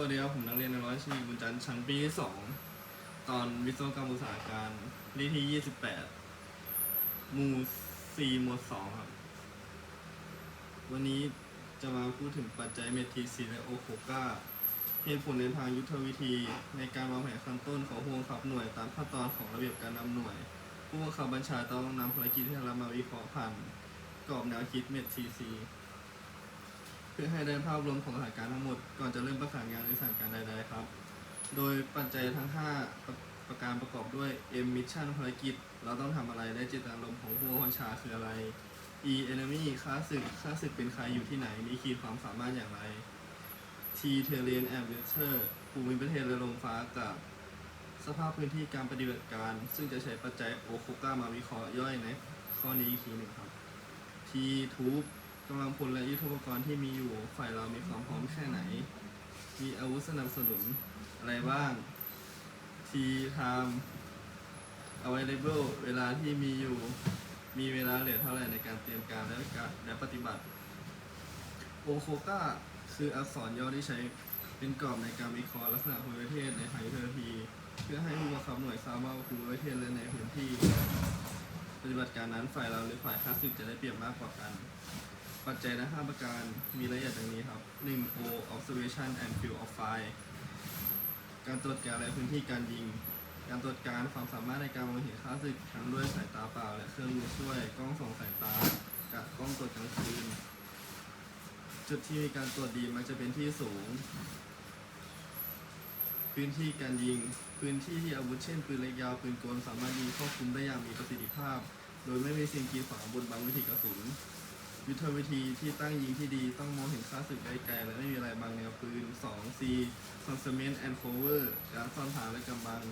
วัสดีครับผมนักเรียนในร้อยชีวิตบุญจันทร์ชั้นปีที่สองตอนวิศวกรรมอุตสาหการเลขที่ยี่สิบแปดหมู่สี่หมวดสองครับ วันนี้จะมาพูดถึงปัจจัยเมทีซีและโอโคก้าเหตุผลในทางยุทธวิธี ในการวางแผนขั้นต้นของผู้บังคับหน่วยตามขั้นตอนของระเบียบการนำหน่วย ผู้บังคับบัญชาต้องนำภารกิจที่ได้รับมาวิเคราะห์ผ่านกรอบแนวคิดเมทีซี เพื่อให้ได้ภาพรวมของสถานการณ์ทั้งหมด ก่อนจะเริ่มประสานงานหรือสถานการณ์ใดๆครับ โดยปัจจัยทั้ง 5 ประประการประกอบด้วย M Mission ภารกิจ เราต้องทำอะไรและเจตนารมณ์ของผู้บัญชาคืออะไร E Enemy ค่าศึกค่าศึกเป็นใครอยู่ที่ไหนมีขีดความสามารถอย่างไร T Terrain and Weather ภูมิประเทศและลมฟ้ากับสภาพพื้นที่การปฏิบัติการ ซึ่งจะใช้ปัจจัยโอคุก้ามาวิเคราะห์ย่อยในข้อนี้อีกทีหนึ่งครับ T ทูบ กำลังพลและยุทโธปกรณ์ที่มีอยู่ฝ่ายเรามีความพร้อมแค่ไหน มีอาวุธสนับสนุนอะไรบ้าง T time available เวลาที่มีอยู่ มีเวลาเหลือเท่าไหร่ในการเตรียมการและการและปฏิบัติ โอโคก้าคืออักษรย่อที่ใช้เป็นกรอบในการวิเคราะห์ลักษณะภูมิประเทศในทางยุทธวิธี เพื่อให้ผู้บังคับหน่วยทราบว่าภูมิประเทศและในพื้นที่ ปฏิบัติการนั้นฝ่ายเราหรือฝ่ายข้าศึกจะได้เปรียบมากกว่ากัน ปัจจัยละ5ประการมีรายละเอียดดังนี้ครับ 1. O observation and field of fire การตรวจการและพื้นที่การยิง การตรวจการความสามารถในการมองเห็นข้าศึกทั้งด้วยสายตาเปล่า และเครื่องมือช่วย กล้องส่องสายตากับกล้องตรวจกลางคืน จุดที่มีการตรวจดีมักจะเป็นที่สูง พื้นที่การยิง พื้นที่ที่อาวุธเช่นปืนเล็กยาวปืนกลสามารถยิงครอบคลุมได้อย่างมีประสิทธิภาพ โดยไม่มีสิ่งกีดขวางบนบังวิถีกระสุน ยุทธวิธีที่ตั้งยิงที่ดีต้องมองเห็นค่าศึกได้ไกลและไม่มีอะไรบังแนวปืน 2. C concealment and cover การซ่อนพรางและกำบัง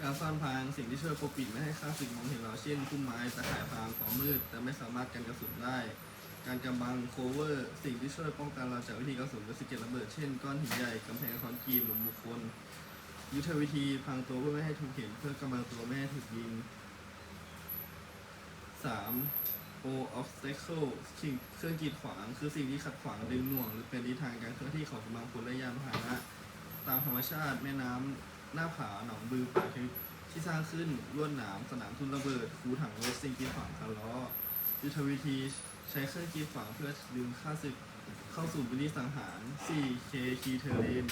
การซ่อนพรางสิ่งที่ช่วยปกปิดไม่ให้ค่าศึกมองเห็นเราเช่นพุ่มไม้ตะข่ายพรางของมืด แต่ไม่สามารถกันกระสุนได้ การกำบัง cover สิ่งที่ช่วยป้องกันเราจากวิธีกระสุนหรือสะเก็ดระเบิดเช่นก้อนหินใหญ่กำแพงคอนกรีตหลุมบุคคล ยุทธวิธีพรางตัวเพื่อไม่ให้ถูกเห็นเพื่อกำบังตัวไม่ให้ถูกยิง 3. O obstacle สิ่งเครื่องกีดขวาง คือสิ่งที่ขัดขวางดึงหน่วง หรือเป็นทิศทางการเคลื่อนที่ของกำลังพลและยานพาหนะ ตามธรรมชาติแม่น้ำหน้าผาหนองบือป่าทึบที่สร้างขึ้นลวดหนามสนามทุนระเบิดคูถังรถสิ่งกีดขวางคาร์ล้อยุทธวิธีใช้เครื่องกีดขวางเพื่อดึงค่าศึกเข้าสู่พื้นที่สังหาร 4. K key terrain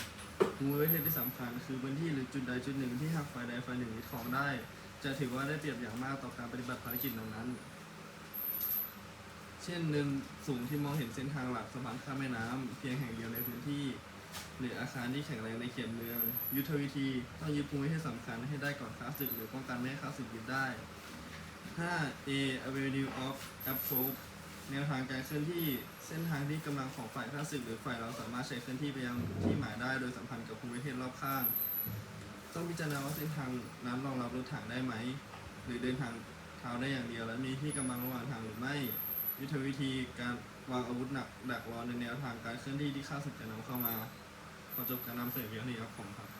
ภูมิประเทที่สำคัญคือพื้นที่หรือจุดใดจุดหนึ่งที่หากฝ่ายใดฝ่ายหนึ่งยึดครองได้ จะถือว่าได้เปรียบอย่างมากต่อการปฏิบัติภารกิจนั้นๆ เช่นเนินสูงที่มองเห็นเส้นทางหลักสะพานข้ามแม่น้ำเพียงแห่งเดียวในพื้นที่ หรืออาคารที่แข็งแรงในเขตเมือง ยุทธวิธีต้องยึดภูมิประเทศสำคัญให้ได้ก่อนค้าศึกหรือป้องกันไม่ให้ค้าศึกยึดได้ 5. A avenue of approach แนวทางการเคลื่อนที่เส้นทางที่กำลังของฝ่ายข้าศึกหรือฝ่ายเราสามารถใช้เคลื่อนที่ไปยังที่หมายได้โดยสัมพันธ์กับภูมิประเทศรอบข้าง ต้องพิจารณาว่าเส้นทางนั้นรองรับรถถังได้ไหม หรือเดินทางเท้าได้อย่างเดียวและมีที่กำบังระหว่างทางหรือไม่ ยุทธวิธีการวางอาวุธหนักดักรอในแนวทางการเคลื่อนที่ที่ข้าศึกจะนำเข้ามาขอจบการนำเสนอเพียงเท่านี้ครับผมครับ